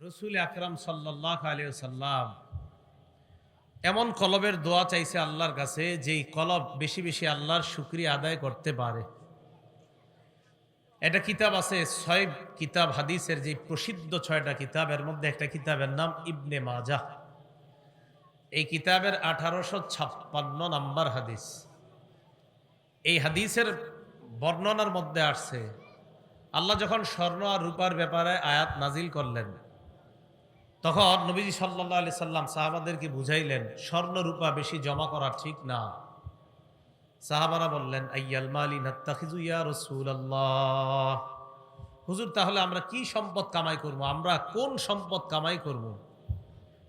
রসুল আকরাম সাল্লাহ আলিয়া সাল্লাম এমন কলবের দোয়া চাইছে আল্লাহর কাছে, যেই কলব বেশি বেশি আল্লাহর শুক্রিয়া আদায় করতে পারে। একটা কিতাব আছে, ছয় কিতাব হাদিসের যে প্রসিদ্ধ ছয়টা কিতাব, এর মধ্যে একটা কিতাবের নাম ইবনে মাজা এই কিতাবের আঠারোশো ছাপ্পান্ন নাম্বার হাদিস। এই হাদিসের বর্ণনার মধ্যে আসছে, আল্লাহ যখন স্বর্ণ আর রূপার ব্যাপারে আয়াত নাজিল করলেন তখন নবীজি সাল্লাহ আলি সাল্লাম সাহাবাদেরকে বুঝাইলেন, স্বর্ণরূপা বেশি জমা করা ঠিক না। সাহাবারা বললেন, আইয়াল মালি নাত্তাখিজু ইয়া রাসূলুল্লাহ। হুজুর, তাহলে আমরা কি সম্পদ কামাই করব? আমরা কোন সম্পদ কামাই করব?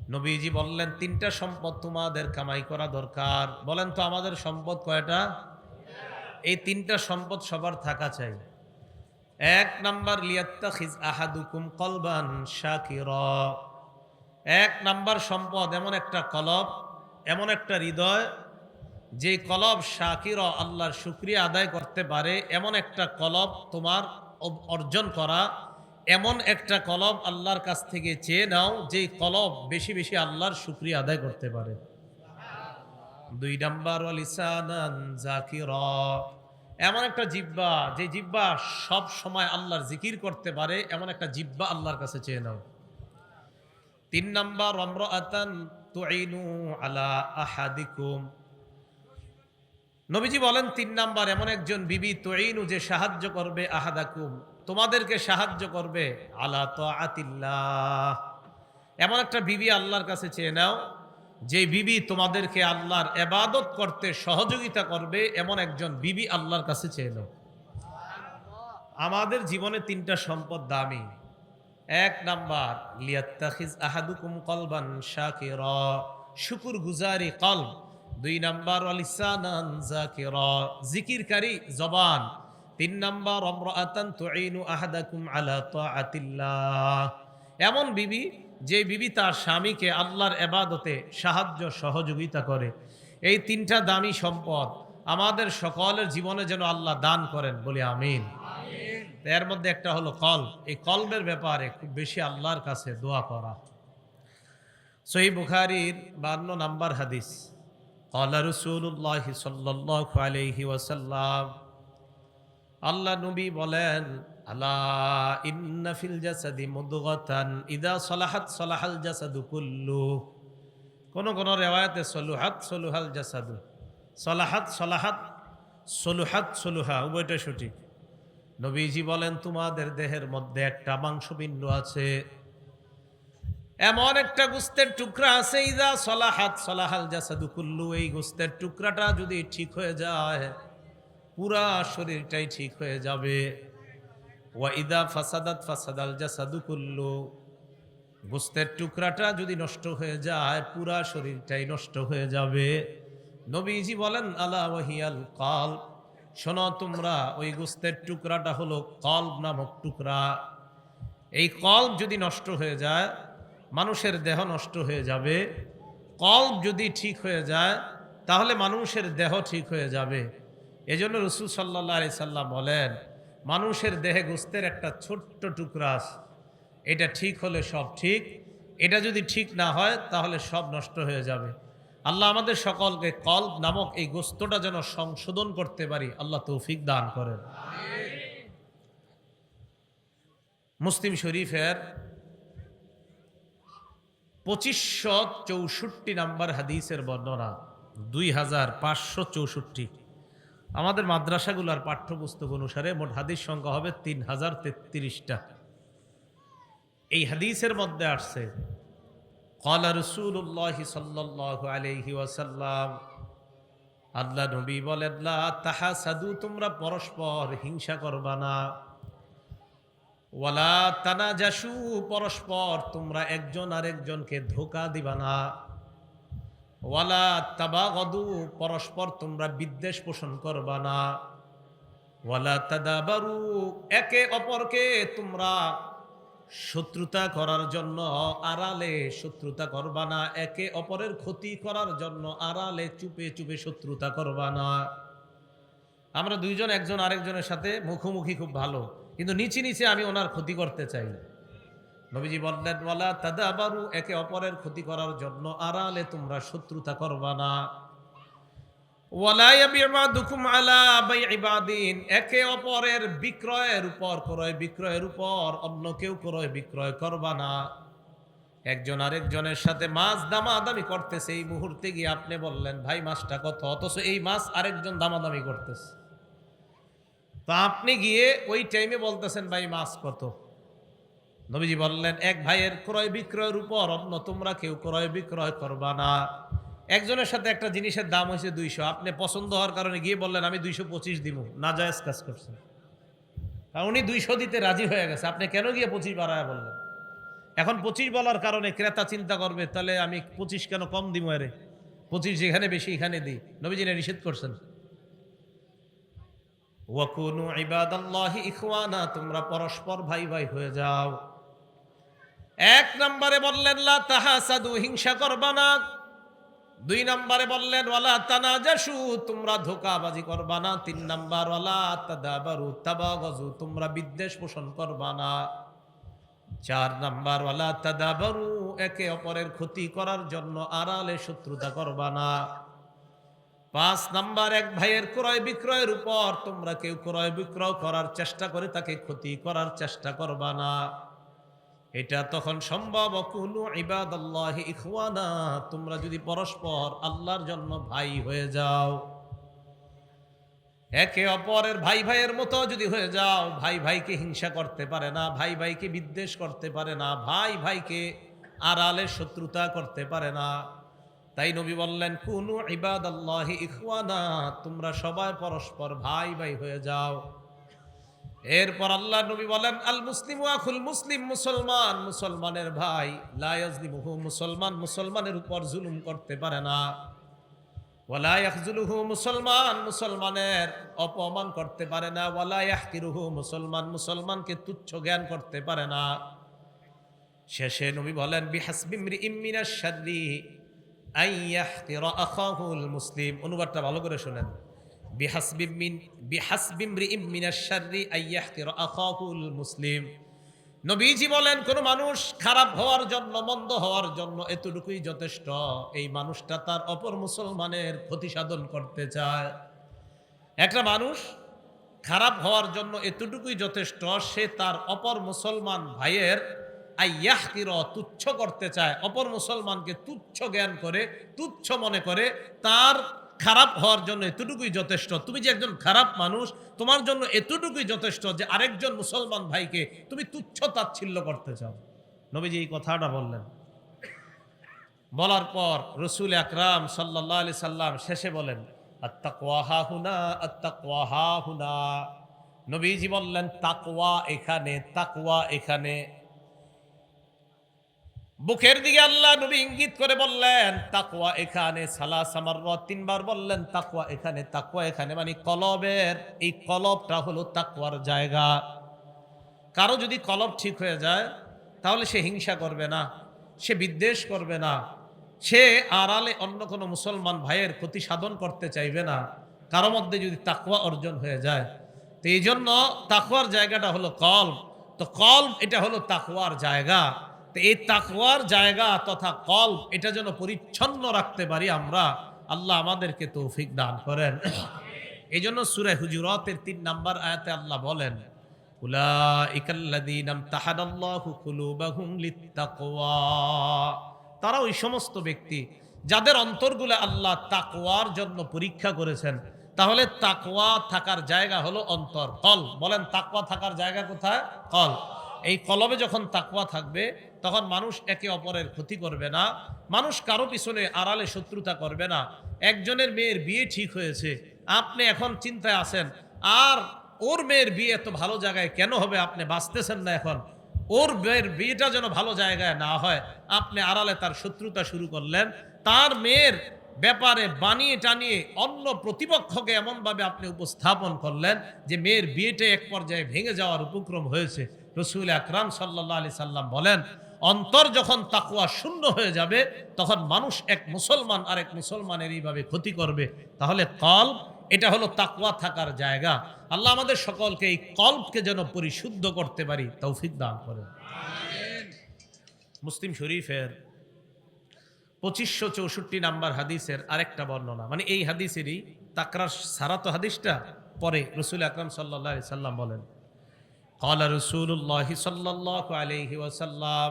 নবীজি বললেন, তিনটা সম্পদ তোমাদের কামাই করা দরকার। বলেন তো, আমাদের সম্পদ কয়টা? এই তিনটা সম্পদ সবার থাকা চাই। এক নাম্বার লিয়াত্তাখিজ আহাদুকুম কলবান শাকিরা। এক নাম্বার সম্পদ এমন একটা কলব, এমন একটা হৃদয় যে কলব শাকির আল্লাহর শুক্রিয়া আদায় করতে পারে, এমন একটা কলব তোমার অর্জন করা, এমন একটা কলব আল্লাহর কাছ থেকে চেয়ে নাও যে কলব বেশি বেশি আল্লাহর শুক্রিয়া আদায় করতে পারে। দুই নাম্বার জাকিরা। এমন একটা জিব্বা, যে জিব্বা সব সময় আল্লাহর জিকির করতে পারে, এমন একটা জিব্বা আল্লাহর কাছে চেয়ে নাও। তিন নাম্বার, অম্রাতান তুইনু আলা আহাদিকুম। নবীজি বলেন, তিন নাম্বার, এমন একজন বিবি তুইনু যে সাহায্য করবে আহাদাকুম। তোমাদেরকে সাহায্য করবে আলা তো আতিল্লাহ এমন একটা বিবি আল্লাহর কাছে চেয়ে নাও, যে বিবি তোমাদেরকে আল্লাহর এবাদত করতে সহযোগিতা করবে, এমন একজন বিবি আল্লাহর কাছে চেয়ে নাও। আমাদের জীবনে তিনটা সম্পদ দামি। এক নাম্বার, লিয়াত্তাখিজ আহাদুকুম কলবান শাকিরা শুকুর গুজারি কল দুই নাম্বার, অলিসানান জাকিরা, জিকিরকারী জবান। তিন নাম্বার, অমরাতান তুইনু আহাদাকুম আলা তাআতিল্লাহ। এমন বিবি, যে বিবি তার স্বামীকে আল্লাহর এবাদতে সাহায্য সহযোগিতা করে। এই তিনটা দামি সম্পদ আমাদের সকলের জীবনে যেন আল্লাহ দান করেন, বলে আমিন। এর মধ্যে একটা হলো কল। এই কলবের ব্যাপারে খুব বেশি আল্লাহর কাছে দোয়া করা। সহি বুখারির বান্ন নাম্বার হাদিস আল্লাহ রসুল্লাহ সাল্লাহ আলহি ওয়াসাল্লাম আল্লাহ নবী বলেন আল্লাহ ইন্নাফিল জাসাদি মুদগাতান ইদা সলাহাত সলাহাল জাসাদু কুল্লু কোন কোন রেওয়ায়তে সলুহাত সলুহাল জাসাদু। সলাহাত সলাহাত, সলুহাত সলুহা, উভয়টা সঠিক। নবীজি বলেন, তোমাদের দেহের মধ্যে একটা মাংসপিণ্ড আছে। এমন একটা গুস্তের টুকরা আছে, ইদা সলাহাত সলাহাল জাসাদু কুল্লু। এই গুস্তের টুকরাটা যদি ঠিক হয়ে যায়, পুরা শরীরটাই ঠিক হয়ে যাবে। ওয়া ইদা ফাসাদাত ফাসাদাল জাসাদু কুল্লু। গোস্তের টুকরাটা যদি নষ্ট হয়ে যায়, পুরা শরীরটাই নষ্ট হয়ে যাবে। নবীজি বলেন, আলা ওয়াহিয়াল কাল। শোনো তোমরা, ওই গোস্তের টুকরাটা হলো কল্ব নামক টুকরা। এই কল্ব যদি নষ্ট হয়ে যায়, মানুষের দেহ নষ্ট হয়ে যাবে। কল্ব যদি ঠিক হয়ে যায়, তাহলে মানুষের দেহ ঠিক হয়ে যাবে। এজন্য রসুল সাল্লাহ আলি সাল্লাম বলেন, মানুষের দেহে গোস্তের একটা ছোট্ট টুকরা এটা ঠিক হলে সব ঠিক, এটা যদি ঠিক না হয়, তাহলে সব নষ্ট হয়ে যাবে। আল্লাহ আমাদের সকলকে কল্প নামক এই গোস্তটা যেন সংশোধন করতে পারি, আল্লাহ তৌফিক দান করেন। মুসলিম শরীফের পঁচিশশো চৌষট্টি নাম্বার হাদিসের বর্ণনা, দুই হাজার পাঁচশো চৌষট্টি। আমাদের মাদ্রাসাগুলোর পাঠ্যপুস্তক অনুসারে মোট হাদিস সংখ্যা হবে তিন হাজার তেত্রিশটা। এই হাদিসের মধ্যে আসছে কলা রসুল্লাহ সাল্লাহ আলহি ওয়াসাল্লাম আল্লাহ নবী বলেন তাহা সাধু তোমরা পরস্পর হিংসা করবা না। ওয়ালা তানা জাসু পরস্পর তোমরা একজন আরেকজনকে ধোকা দিবা না। ওয়ালা তাবাগদু, পরস্পর তোমরা বিদ্বেষ পোষণ করবা না। ওয়ালা তাদাবারু, একে অপরকে তোমরা শত্রুতা করার জন্য আড়ালে শত্রুতা করবা না, একে অপরের ক্ষতি করার জন্য আড়ালে চুপে চুপে শত্রুতা করবা না। আমরা দুইজন, একজন আরেকজনের সাথে মুখোমুখি খুব ভালো, কিন্তু নিচে নিচে আমি ওনার ক্ষতি করতে চাই নবীজি বললেন, ওয়ালা তাদাবারু, একে অপরের ক্ষতি করার জন্য আড়ালে তোমরা শত্রুতা করবা না। একে অপরের বিক্রয়ের উপর ক্রয়, বিক্রয়ের উপর। অন্য কেউ ক্রয়, বিক্রয় করবা না। একজন আরেকজনের সাথে মাছ দামাদামি করতেছে। এই মুহূর্তে গিয়ে আপনি বললেন, ভাই, মাছটা কত? অথচ এই মাছ আরেকজন দামাদামি করতেছে। তো আপনি গিয়ে ওই টাইমে বলতেছেন, ভাই, মাছ কত? নবীজি বললেন, এক ভাইয়ের ক্রয়, বিক্রয়ের উপর। অন্য তোমরা কেউ ক্রয়, বিক্রয় করবা না। একজনের সাথে একটা জিনিসের দাম হয়েছে দুইশো। আপনি পছন্দ হওয়ার কারণে গিয়ে বললেন, আমি দুইশো পঁচিশ দিব। না জায়েজ কাজ করছেন কারণ উনি দুইশো দিতে রাজি হয়ে গেছে। আপনি কেন গিয়ে পঁচিশ বাড়ায় বললেন? এখন পঁচিশ বলার কারণে ক্রেতা চিন্তা করবে, তাহলে আমি পঁচিশ কেন কম দিব আরে পঁচিশ যেখানে বেশি এখানে দিই। নবীজিনে নিষেধ করছেন। ওয়াকুনু ইবাদাল্লাহি ইখওয়ানা, তোমরা পরস্পর ভাই ভাই হয়ে যাও। এক নম্বরে বললেন, লা তাহাসাদু, হিংসা করবা না। দুই নম্বরে বললেন, ওয়ালা তানাজাসু তোমরা ধোকাবাজি করবা না। তিন নাম্বার, ওয়ালা তাদাবারু তাবাগাজু তোমরা বিদ্বেষ পোষণ করবা না। চার নাম্বার, ওয়ালা তাদাবারু, একে অপরের ক্ষতি করার জন্য আড়ালে শত্রুতা করবা না। পাঁচ নাম্বার, এক ভাইয়ের ক্রয় বিক্রয়ের উপর তোমরা কেউ ক্রয় বিক্রয় করার চেষ্টা করে তাকে ক্ষতি করার চেষ্টা করবা না। এটা তখন সম্ভব। কোনো ইবাদাল্লাহ ইখওয়ানা, তোমরা যদি পরস্পর আল্লাহর জন্য ভাই হয়ে যাও। একে অপরের ভাই ভাইয়ের মতো যদি হয়ে যাও, ভাই ভাইকে হিংসা করতে পারে না, ভাই ভাইকে বিদ্বেষ করতে পারে না, ভাই ভাইকে আড়ালে শত্রুতা করতে পারে না। তাই নবী বললেন, কুনু ইবাদ আল্লাহ ইখওয়ানা, তোমরা সবাই পরস্পর ভাই ভাই হয়ে যাও। এরপর আল্লাহ নবী বলেন, আল মুসলিম আখুল মুসলিম মুসলমান। মুসলমানের ভাই লায়াজলিমুহু মুসলমান। মুসলমানের উপর জুলুম করতে পারে না। ওয়ালা ইয়াখজুলুহু মুসলমান। মুসলমানের অপমান করতে পারে না। ওয়ালা ইয়াহকিরুহু মুসলমান। মুসলমানকে তুচ্ছ জ্ঞান করতে পারে না। শেষে নবী বলেন বিহাসবিমরি ইমিনাশ শাররি আই ইয়াহকিরা আখাহুল মুসলিম। অনুবাদটা ভালো করে শুনেন। মুসলিম। নবীজি বলেন, কোন মানুষ খারাপ হওয়ার জন্য, মন্দ হওয়ার জন্য এতটুকুই যথেষ্ট। এই মানুষটা তার অপর মুসলমানের ক্ষতি সাধন করতে চায়। একটা মানুষ খারাপ হওয়ার জন্য এতটুকুই যথেষ্ট, সে তার অপর মুসলমান ভাইয়ের আইয়াহকির তুচ্ছ করতে চায়। অপর মুসলমানকে তুচ্ছ জ্ঞান করে, তুচ্ছ মনে করে, তার খারাপ হওয়ার জন্য এতটুকুই যথেষ্ট। তুমি যে একজন খারাপ মানুষ, তোমার জন্য এতটুকুই যথেষ্ট যে আরেকজন মুসলমান ভাইকে তুমি তুচ্ছ তাচ্ছিল্য করতে চাও। নবীজি এই কথাটা বললেন। বলার পর রসুল আকরাম সাল্লাহ আলি সাল্লাম শেষে বলেন আত্তাকওয়াহা হুনা আত্তাকওয়াহা হুনা। নবীজি বললেন, তাকওয়া এখানে তাকওয়া এখানে। বুকের দিকে আল্লাহ নবী ইঙ্গিত করে বললেন, তাকওয়া এখানে সালা সামার তিনবার বললেন তাকুয়া এখানে তাকুয়া এখানে মানে কলবের, এই কলবটা হলো তাকওয়ার জায়গা। কারও যদি কলব ঠিক হয়ে যায়, তাহলে সে হিংসা করবে না, সে বিদ্বেষ করবে না, সে আড়ালে অন্য কোনো মুসলমান ভাইয়ের ক্ষতি সাধন করতে চাইবে না, কারও মধ্যে যদি তাকওয়া অর্জন হয়ে যায়। তো এই জন্য তাকওয়ার জায়গাটা হলো কল তো কল এটা হলো তাকওয়ার জায়গা। তো এই তাকওয়ার জায়গা তথা কল এটা যেন পরিচ্ছন্ন রাখতে পারি আমরা, আল্লাহ আমাদেরকে তৌফিক দান করেন। এই জন্য সুরে হুজুরতের তিন নাম্বার আয়াতে আল্লাহ বলেন তারা ওই সমস্ত ব্যক্তি যাদের অন্তরগুলো আল্লাহ তাকওয়ার জন্য পরীক্ষা করেছেন, তাহলে তাকওয়া থাকার জায়গা হলো অন্তর কল বলেন তাকওয়া থাকার জায়গা কোথায়? কল এই কলবে যখন তাকওয়া থাকবে তখন মানুষ একে অপরের ক্ষতি করবে না। মানুষ কারও পিছনে আড়ালে শত্রুতা করবে না। একজনের মেয়ের বিয়ে ঠিক হয়েছে। আপনি এখন চিন্তায় আছেন, আর ওর মেয়ের বিয়ে এত ভালো জায়গায় কেন হবে? আপনি বাঁচতেছেন না এখন। ওর মেয়ের বিয়েটা যেন ভালো জায়গায় না হয়। আপনি আড়ালে তার শত্রুতা শুরু করলেন। তার মেয়ের ব্যাপারে বানিয়ে টানিয়ে অন্য প্রতিপক্ষকে এমনভাবে আপনি উপস্থাপন করলেন যে মেয়ের বিয়েটা এক পর্যায়ে ভেঙে যাওয়ার উপক্রম হয়েছে। রসুল আকরাম সাল্লাহ আলি সাল্লাম বলেন অন্তর যখন তাকুয়া শূন্য হয়ে যাবে, তখন মানুষ এক মুসলমান আর এক মুসলমানের এইভাবে ক্ষতি করবে। তাহলে কল এটা হলো তাকুয়া থাকার জায়গা। আল্লাহ আমাদের সকলকে এই কল্পকে যেন পরিশুদ্ধ করতে পারি, তৌফিক দান করে মুসলিম শরীফের পঁচিশশো চৌষট্টি নাম্বার হাদিসের আরেকটা বর্ণনা। মানে এই হাদিসেরই তাকরার সারা তো হাদিসটা পরে রসুল আকরাম সাল্লাহ সাল্লাম বলেন। قال رسول الله صلى الله عليه وسلم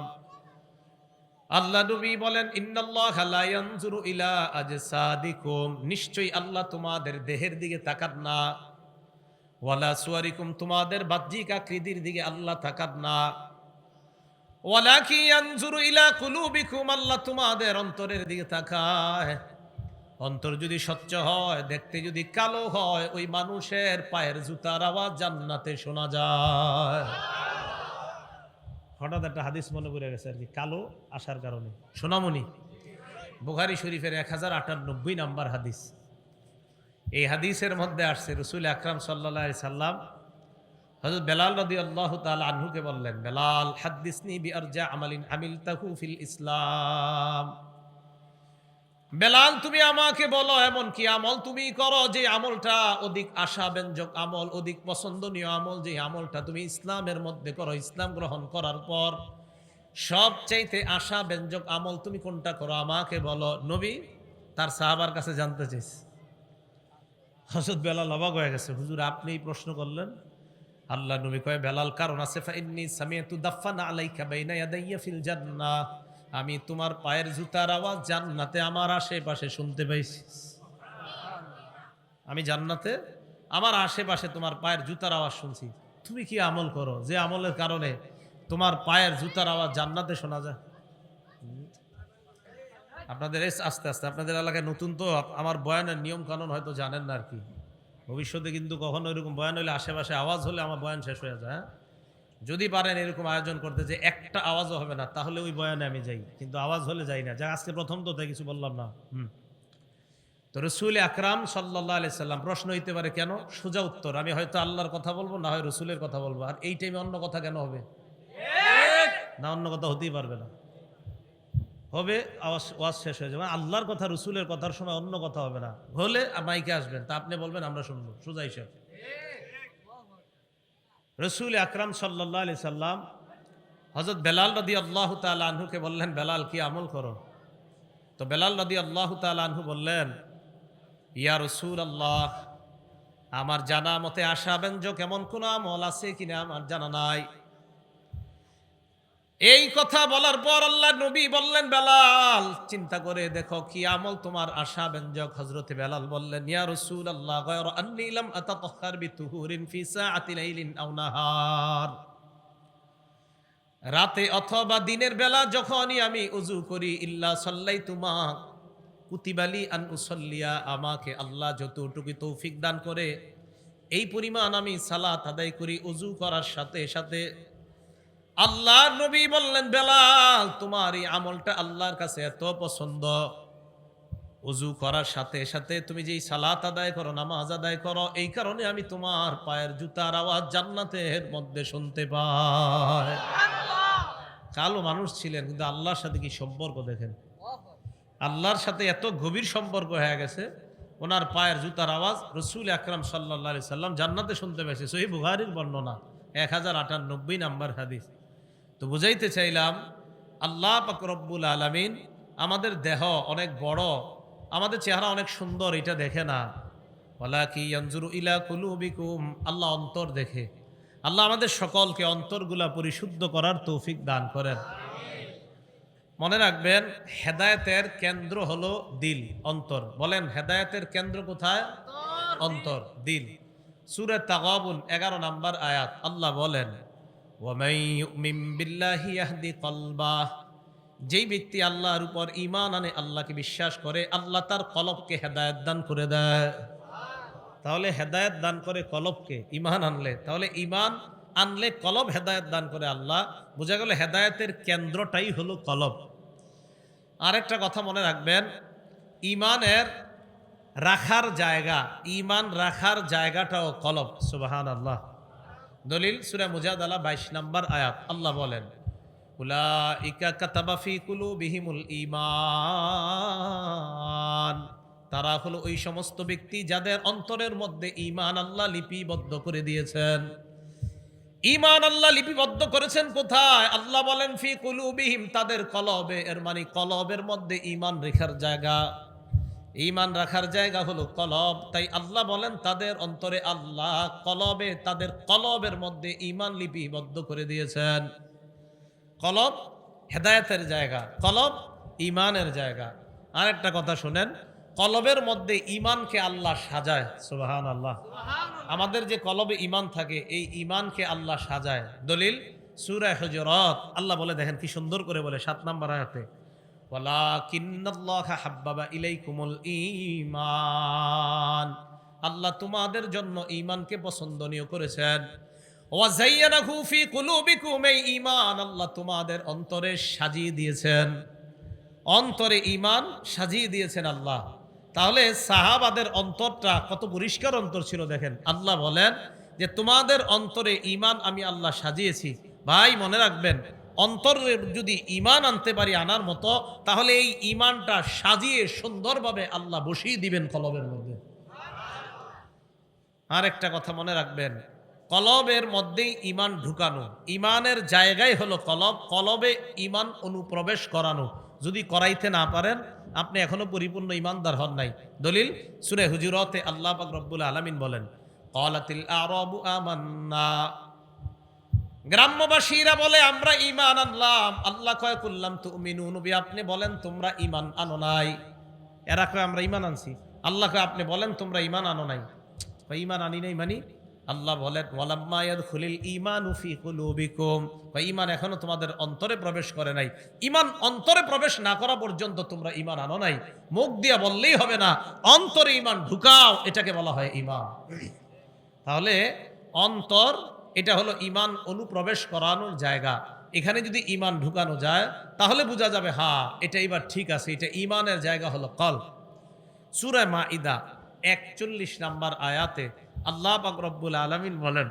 আল্লাহ নবী বলেন ইন্নাল্লাহ লা ইয়ানজুরু ইলা আজসাদিকুম নিশ্চয়ই আল্লাহ তোমাদের দেহের দিকে তাকান না ওয়ালা সুয়ারিকুম তোমাদের বাহ্যিক আকৃতির দিকে আল্লাহ তাকান না ওয়ালাকি ইয়ানজুরু ইলা কুলুবিকুম আল্লাহ তোমাদের অন্তরের দিকে তাকায় অন্তর যদি স্বচ্ছ হয়, দেখতে যদি কালো হয়, ওই মানুষের পায়ের জুতার আওয়াজ জান্নাতে শোনা যায়। হঠাৎ একটা হাদিস মনে পড়ে গেছে আর কি, কালো আসার কারণে। সোনামণি, বুখারি শরীফের এক হাজার আটানব্বই নাম্বার হাদিস। এই হাদিসের মধ্যে আসছে, রসুল আকরাম সাল্লা সাল্লাম হজরত বেলাল রদি আল্লাহ তাল আনহুকে বললেন, বেলাল হাদিসনি বি আরজা আমালিন আমিল তাহু ফিল ইসলাম। বেলাল, তুমি আমাকে বলো, এমন কি আমল তুমি করো যে আমলটা অধিক আশা ব্যঞ্জক আমল, অধিক পছন্দনীয় আমল, যে আমলটা তুমি ইসলামের মধ্যে করো, ইসলাম গ্রহণ করার পর সবচাইতে আশা ব্যঞ্জক আমল তুমি কোনটা করো? আমাকে বলো। নবী তার সাহাবার কাছে জানতে চাইছ। হজরত বেলাল অবাক হয়ে গেছে। হুজুর, আপনি প্রশ্ন করলেন। আল্লাহ নবী কয়, বেলাল, কারণ আছে, ফাইন্নি সামিয়াতু দাফানা আলাইকা বাইনা ইয়াদাইয়া ফিল জান্নাহ। আমি তোমার পায়ের জুতার আওয়াজ জান্নাতে আমার আশেপাশে শুনতে পাইছি। আমি জান্নাতে আমার আশেপাশে তোমার পায়ের জুতার আওয়াজ শুনছি। তুমি কি আমল করো? যে আমলের কারণে তোমার পায়ের জুতার আওয়াজ জান্নাতে শোনা যায়। আপনাদের এস আস্তে আস্তে, আপনাদের এলাকায় নতুন তো আমার বয়ানের নিয়ম কানুন হয়তো জানেন না আর কি। ভবিষ্যতে কিন্তু কখনো এরকম বয়ান হলে আশেপাশে আওয়াজ হলে আমার বয়ান শেষ হয়ে যায় হ্যাঁ? যদি পারেন এরকম আয়োজন করতে যে একটা আওয়াজও হবে না, তাহলে ওই বয়ানে আমি যাই, কিন্তু আওয়াজ হলে যাই না। যা আজকে প্রথম তো, তাই কিছু বললাম না। হুম। তো রসুল আকরাম সাল্লাহ আলি সাল্লাম, প্রশ্ন হইতে পারে কেন? সোজা উত্তর, আমি হয়তো আল্লাহর কথা বলব, না হয় রসুলের কথা বলব। আর এই টাইমে অন্য কথা কেন হবে? না, অন্য কথা হতেই পারবে না। হবে, আওয়াজ ওয়াজ শেষ হয়ে যাবে। আল্লাহর কথা, রসুলের কথার সময় অন্য কথা হবে না। হলে মাইকে আসবেন, তা আপনি বলবেন, আমরা শুনব। সোজা হিসাব রসুল আকরাম সাল্লাহ আলি সাল্লাম হজরত বেলাল রদি আল্লাহ তালহুকে বললেন, বেলাল, কি আমল করো? তো বেলাল রদি আল্লাহ তালহু বললেন, ইয়া রসুল আল্লাহ আমার জানা মতে আশা ব্যঞ্জক কেমন কোনো আমল আছে কিনা? আমার জানা নাই। এই কথা বলার পর আল্লাহ নবী বললেন, বেলাল, চিন্তা করে দেখো কি আমল তোমার আশা ব্যঞ্জক হজরতে বেলাল বললেন, ইয়া রসুল আল্লাহ গয়র আন্নিলাম আতাতহার বিতুহুরিন ফি সাআতি লাইলিন রাতে অথবা দিনের বেলা যখনই আমি উজু করি, ইল্লা সাল্লাই তুমা কুতিবালি আন উসল্লিয়া, আমাকে আল্লাহ যতটুকু তৌফিক দান করে, এই পরিমাণ আমি সালাত আদায় করি উজু করার সাথে সাথে আল্লাহ নবী বললেন, বেলাল, তোমার এই আমলটা আল্লাহর কাছে এত পছন্দ। উজু করার সাথে সাথে তুমি যেই সালাত আদায় করো, নামাজ আদায় করো, এই কারণে আমি তোমার পায়ের জুতার আওয়াজ জান্নাতের মধ্যে শুনতে পাই। কালো মানুষ ছিলেন, কিন্তু আল্লাহর সাথে কি সম্পর্ক দেখেন? আল্লাহর সাথে এত গভীর সম্পর্ক হয়ে গেছে, ওনার পায়ের জুতার আওয়াজ রসুল আকরাম সাল্লাহ আলি সাল্লাম জান্নাতে শুনতে পেয়েছে। সহি বুহারির বর্ণনা, এক হাজার আটানব্বই নাম্বার হাদিস। তো বুঝাইতে চাইলাম আল্লাহ পাক রব্বুল আলমিন আমাদের দেহ অনেক বড় আমাদের চেহারা অনেক সুন্দর এটা দেখে না। ওলা কি ইলা কুলুবিকুম আল্লাহ অন্তর দেখে। আল্লাহ আমাদের সকলকে অন্তরগুলা পরিশুদ্ধ করার তৌফিক দান করেন। মনে রাখবেন হেদায়েতের কেন্দ্র হলো দিল অন্তর। বলেন হেদায়েতের কেন্দ্র কোথায়? অন্তর। দিল। সুরে তাগাবুল এগারো নাম্বার আয়াত আল্লাহ বলেন যেই ব্যক্তি আল্লাহর উপর ইমান আনে, আল্লাহকে বিশ্বাস করে, আল্লাহ তার কলবকে হেদায়ত দান করে দেয়। তাহলে হেদায়ত দান করে কলবকে ইমান আনলে। তাহলে ইমান আনলে কলব হেদায়ত দান করে আল্লাহ। বোঝা গেল হেদায়তের কেন্দ্রটাই হলো কলব। আরেকটা কথা মনে রাখবেন ইমানের রাখার জায়গা ইমান রাখার জায়গাটাও কলব সুবাহান আল্লাহ দলিল, সুরা মুজাদালা বাইশ নম্বর আয়াত। আল্লাহ বলেন বিহিমুল ইমান তারা হলো ওই সমস্ত ব্যক্তি যাদের অন্তরের মধ্যে ইমান আল্লাহ লিপিবদ্ধ করে দিয়েছেন। ইমান আল্লাহ লিপিবদ্ধ করেছেন কোথায়? আল্লাহ বলেন, ফি কুলুবিহিম, তাদের কলবে, এর মানে কলবের মধ্যে ইমান রেখার জায়গা। ইমান রাখার জায়গা হলো কলব। তাই আল্লাহ বলেন তাদের অন্তরে আল্লাহ কলবে তাদের কলবের মধ্যে ইমান লিপিবদ্ধ করে দিয়েছেন। কলব হেদায়েতের জায়গা কলব ইমানের জায়গা। আরেকটা কথা শুনেন কলবের মধ্যে ইমানকে আল্লাহ সাজায় সুবাহান আল্লাহ আমাদের যে কলবে ইমান থাকে এই ইমানকে আল্লাহ সাজায়। দলিল সুরায় হজরত। আল্লাহ বলে দেখেন কি সুন্দর করে বলে সাত নাম্বার আয়াতে। ঈমান। আল্লাহ তোমাদের জন্য ঈমানকে পছন্দনীয় করেছেন। ঈমান আল্লাহ তোমাদের অন্তরে সাজিয়ে দিয়েছেন। অন্তরে ঈমান সাজিয়ে দিয়েছেন আল্লাহ। তাহলে সাহাবাদের অন্তরটা কত পরিষ্কার অন্তর ছিল দেখেন। আল্লাহ বলেন যে, তোমাদের অন্তরে ঈমান আমি আল্লাহ সাজিয়েছি। ভাই, মনে রাখবেন অন্তরে যদি ঈমান আনতে পারি আনার মতো, তাহলে এই ইমানটা সাজিয়ে সুন্দরভাবে আল্লাহ বসিয়ে দিবেন কলবের মধ্যে। আর একটা কথা মনে রাখবেন, কলবের মধ্যেই ইমান ঢুকানো ইমানের জায়গায় হলো কলব, কলবে ইমান অনুপ্রবেশ করানো। যদি করাইতে না পারেন, আপনি এখনও পরিপূর্ণ ইমানদার হন নাই। দলিল, সুরে হুজুরতে আল্লাহ পাক রব্বুল আলামিন বলেন, কলাতিল আরবু আমান্না। গ্রাম্যবাসীরা বলে, আমরা ইমান আনলাম। আল্লাহ কয় করলাম তুমিনু নবী আপনি বলেন, তোমরা ইমান আনো নাই। এরা কয়, আমরা ইমান আনছি। আল্লাহ কয়, আপনি বলেন, তোমরা ইমান আনো নাই? ইমান আনি নাই মানি? আল্লাহ বলেন, ওয়ালাম্মা ইয়াদখুলিল ঈমানু ফি কুলুবিকুম। কয় ইমান এখনও তোমাদের অন্তরে প্রবেশ করে নাই। ইমান অন্তরে প্রবেশ না করা পর্যন্ত তোমরা ইমান আনো নাই। মুখ দিয়া বললেই হবে না, অন্তরে ইমান ঢুকাও, এটাকে বলা হয় ইমান তাহলে অন্তর এটা হলো ইমান অনুপ্রবেশ করানোর জায়গা। এখানে যদি ইমান ঢুকানো যায়, তাহলে বোঝা যাবে, হা, এটা এবার ঠিক আছে, এটা ইমানের জায়গা হলো কল সুরায় মা ইদা একচল্লিশ নাম্বার আয়াতে আল্লাহ পাক রব্বুল আলমিন বলেন,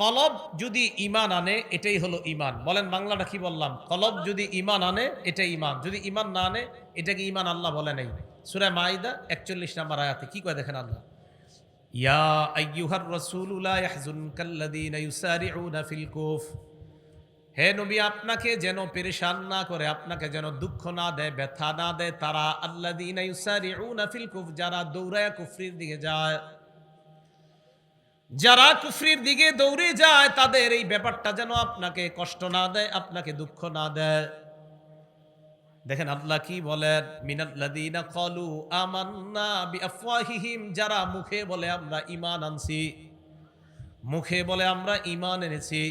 কলব যদি ইমান আনে, এটাই হলো ইমান বলেন বাংলাটা কি বললাম? কলব যদি ইমান আনে, এটাই ইমান যদি ইমান না আনে, এটাকে ইমান আল্লাহ বলে নাই। সুরায় মাইদা একচল্লিশ নাম্বার আয়াতে কি কয় দেখেন আল্লাহ? ইয়া আইয়ুহার রাসূলু লা ইয়াহজুনকাল্লাযীনা ইউসারিউনা ফিল কুফ হে নবী আপনাকে যেন পেরেশান না করে আপনাকে যেন দুঃখ না দেয় ব্যথা না দেয় তারা আল্লাযীনা ইউসারিউনা ফিল কুফ যারা দৌড়ায় কুফরির দিকে যায় যারা কুফরির দিকে দৌড়ে যায় তাদের এই ব্যাপারটা যেন আপনাকে কষ্ট না দেয় আপনাকে দুঃখ না দেয় দেখেন আল্লাহ কি বলেন? মিনাল্লাযীনা ক্বালু আমান্না বিআফওয়াহিহিম যারা মুখে বলে আমরা ঈমান আনছি, মুখে বলে আমরা ঈমান এনেছি।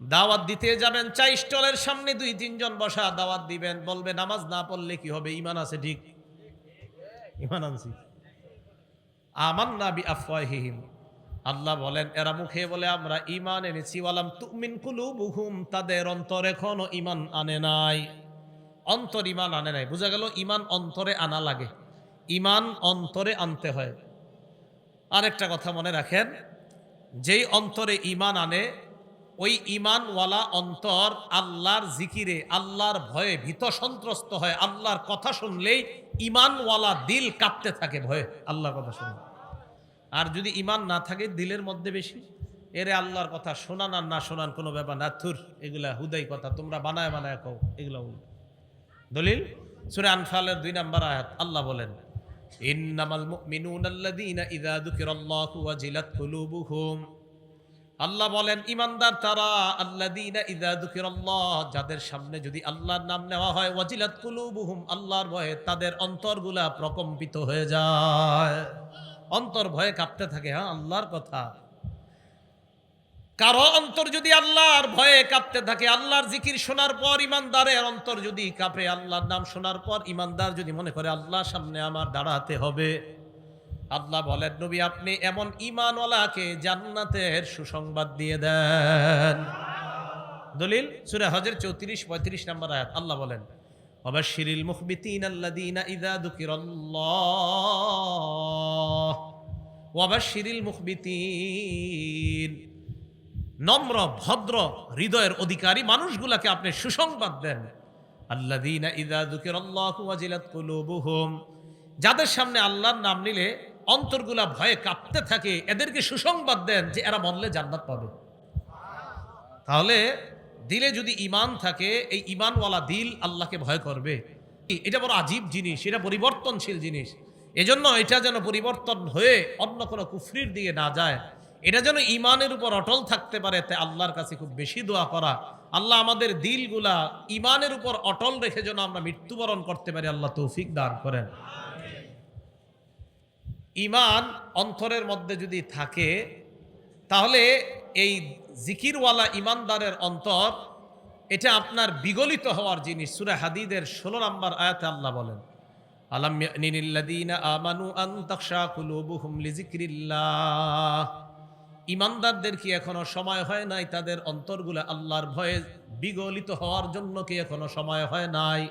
দাওয়াত দিতে যাবেন, চাই স্টলের সামনে দুই তিনজন বসা দাওয়াত দিবেন, বলবে নামাজ না পড়লে কি হবে? ঈমান আছে ঠিক? ঈমান আনছি। আমান্না বিআফওয়াহিহিম। আল্লাহ বলেন, এরা মুখে বলে আমরা ঈমান এনেছি, ওয়ালাম তুমিন কুলুবুহুম তাদের অন্তর এখনও ঈমান আনে নাই। অন্তর ইমান আনে নাই। বোঝা গেল, ইমান অন্তরে আনা লাগে। ইমান অন্তরে আনতে হয়। আরেকটা কথা মনে রাখেন, যেই অন্তরে ইমান আনে, ওই ইমানওয়ালা অন্তর আল্লাহর জিকিরে, আল্লাহর ভয়ে ভীত সন্ত্রস্ত হয়। আল্লাহর কথা শুনলেই ইমানওয়ালা দিল কাঁপতে থাকে ভয়ে। আল্লাহর কথা শুনলে আর যদি ইমান না থাকে, দিলের মধ্যে বেশি। এরে আল্লাহর কথা শোনান আর না শোনান কোনো ব্যাপার না। থুর, এগুলা হুদাই কথা। তোমরা বানায় বানায় কও, এগুলা বলো দলিল? সূরা আনফালের দুই নাম্বার আয়াত, আল্লাহ বলেন, ইন্নামাল মুমিনুনা আল্লাযীনা ইযা যুকিরাল্লাহু ওয়াজিলাত কুলুবুহুম। আল্লাহ বলেন, ইমানদার তারা আল্লাযীনা ইযা যুকিরাল্লাহ, যাদের সামনে যদি আল্লাহর নাম নেওয়া হয়, ওয়াজিলাত কুলুবুহুম, আল্লাহর ভয়ে তাদের অন্তরগুলা প্রকম্পিত হয়ে যায়। অন্তর ভয়ে কাঁপতে থাকে হ্যাঁ আল্লাহর কথা। কারও অন্তর যদি আল্লাহর ভয়ে কাঁপতে থাকে, আল্লাহর জিকির শোনার পর ইমানদারের অন্তর যদি কাঁপে, আল্লাহর নাম শোনার পর ইমানদার যদি মনে করে আল্লাহর সামনে আমার দাঁড়াতে হবে। আল্লাহ বলেন, নবী, আপনি এমন ইমানওয়ালাকে জান্নাতের সুসংবাদ দিয়ে দেন। দলিল, সুরে হজের চৌত্রিশ, পঁয়ত্রিশ নম্বর আয়াত। আল্লাহ বলেন, অবশ্যিরিল মুখবিতিন আল্লাদিনা ইদা দুকিরাল্লাহ ওয়াবাশিরিল মুখবিতিন। নম্র, ভদ্র, হৃদয়ের অধিকারী মানুষগুলাকে আপনি সুসংবাদ দেন। কুলুবুহুম। যাদের সামনে আল্লাহর নাম নিলে অন্তরগুলা ভয়ে কাঁপতে থাকে, এদেরকে সুসংবাদ দেন যে এরা মরলে জান্নাত পাবে। তাহলে দিলে যদি ইমান থাকে, এই ইমানওয়ালা দিল আল্লাহকে ভয় করবে। এটা বড় আজীব জিনিস, এটা পরিবর্তনশীল জিনিস। এজন্য এটা যেন পরিবর্তন হয়ে অন্য কোনো কুফরির দিকে না যায়। এটা যেন ইমানের উপর অটল থাকতে পারে তাই আল্লাহর কাছে খুব বেশি দোয়া করা। আল্লাহ আমাদের দিলগুলা ইমানের উপর অটল রেখে যেন আমরা মৃত্যুবরণ করতে পারি, আল্লাহ তৌফিক দান করেন। ইমান অন্তরের মধ্যে যদি থাকে, তাহলে এই জিকিরওয়ালা ইমানদারের অন্তর, এটা আপনার বিগলিত হওয়ার জিনিস। সুরে হাদিদের ষোলো নম্বর আয়াতে আল্লাহ বলেন, আলাম আমানু আন কুলুবুহুম লিযিকরিল্লাহ। ইমানদারদের কি এখনও সময় হয় নাই? তাদের অন্তরগুলো আল্লাহর ভয়ে বিগলিত হওয়ার জন্য কি এখনও সময় হয় নাই?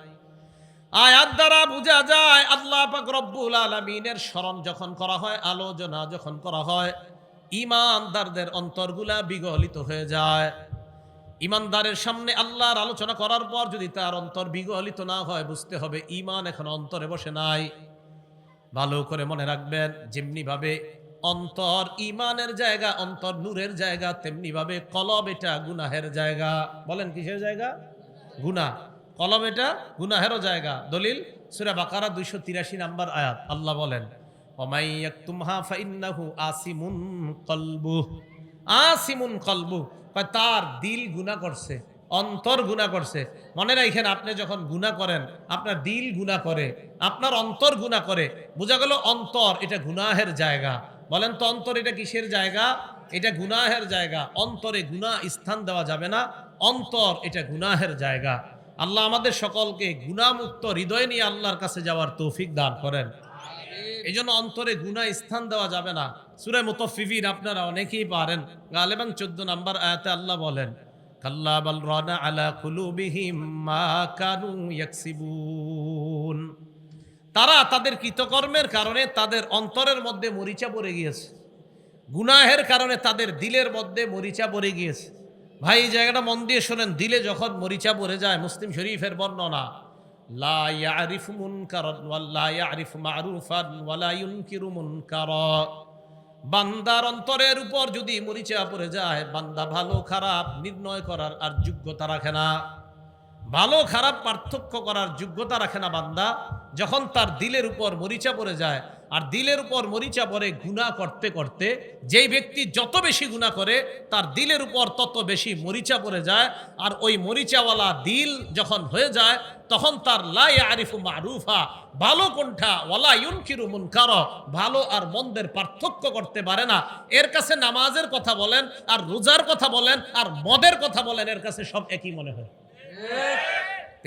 আয়াত দ্বারা বোঝা যায়, আল্লাহ পাক রব্বুল আলামিনের স্মরণ যখন করা হয়, আলোচনা যখন করা হয়, ইমানদারদের অন্তরগুলা বিগলিত হয়ে যায়। ইমানদারের সামনে আল্লাহর আলোচনা করার পর যদি তার অন্তর বিগলিত না হয়, বুঝতে হবে ইমান এখন অন্তরে বসে নাই। ভালো করে মনে রাখবেন যেমনি ভাবে অন্তর ইমানের জায়গা, অন্তর নূরের জায়গা, তেমনি ভাবে কলব এটা গুনাহের জায়গা। বলেন কিসের জায়গা? গুনা কলম এটা গুনাহেরও জায়গা। দলিল সুরা বাকারা দুইশো তিরাশি নাম্বার আয়াত। আল্লাহ বলেন কলবু তার দিল গুনাহ করছে, অন্তর গুনাহ করছে। মনে রাখেন, আপনি যখন গুনাহ করেন, আপনার দিল গুনাহ করে, আপনার অন্তর গুনাহ করে, বোঝা গেল অন্তর এটা গুনাহের জায়গা। বলেন তো অন্তর এটা কিসের জায়গা? এটা গুনাহের জায়গা। অন্তরে গুনা স্থান দেওয়া যাবে না। অন্তর এটা গুনাহের জায়গা। আল্লাহ আমাদের সকলকে গুণামুক্ত হৃদয় নিয়ে আল্লাহর কাছে যাওয়ার তৌফিক দান করেন। এই জন্য অন্তরে গুণা স্থান দেওয়া যাবে না। সুরে মুতফিফিন আপনারা অনেকেই পারেন। গালেবাং চোদ্দ নাম্বার আয়াতে আল্লাহ বলেন কাল্লা বাল রানা আলা কুলুবিহিম মা কানু ইয়াকসিবুন। তারা তাদের কৃতকর্মের কারণে তাদের অন্তরের মধ্যে মরিচা পড়ে গিয়েছে। গুনাহের কারণে তাদের দিলের মধ্যে মরিচা পড়ে গিয়েছে। ভাই, এই জায়গাটা মন দিয়ে শোনেন, দিলে যখন মরিচা পড়ে যায়, মুসলিম শরীফের বর্ণনা বান্দার অন্তরের উপর যদি মরিচা পড়ে যায়, বান্দা ভালো খারাপ নির্ণয় করার আর যোগ্যতা রাখে না। ভালো খারাপ পার্থক্য করার যোগ্যতা রাখে না বান্দা। যখন তার দিলের উপর মরিচা পড়ে যায়, আর দিলের উপর মরিচা পড়ে গুণা করতে করতে, যেই ব্যক্তি যত বেশি গুণা করে, তার দিলের উপর তত বেশি মরিচা পড়ে যায়, আর ওই মরিচাওয়ালা দিল যখন হয়ে যায়, তখন তার লাই আরিফু মারুফা, ভালো কোনটা? ওয়ালা ইউনকিরু মুনকার, ভালো আর মন্দের পার্থক্য করতে পারে না। এর কাছে নামাজের কথা বলেন, আর রোজার কথা বলেন, আর মদের কথা বলেন, এর কাছে সব একই মনে হয়।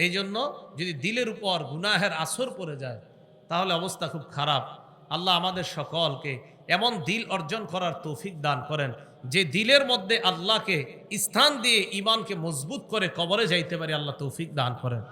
এই জন্য যদি দিলের উপর গুনাহের আসর পড়ে যায়, তাহলে অবস্থা খুব খারাপ। আল্লাহ আমাদের সকলকে এমন দিল অর্জন করার তৌফিক দান করেন, যে দিলের মধ্যে আল্লাহকে স্থান দিয়ে ইমানকে মজবুত করে কবরে যাইতে পারে আল্লাহ তৌফিক দান করেন।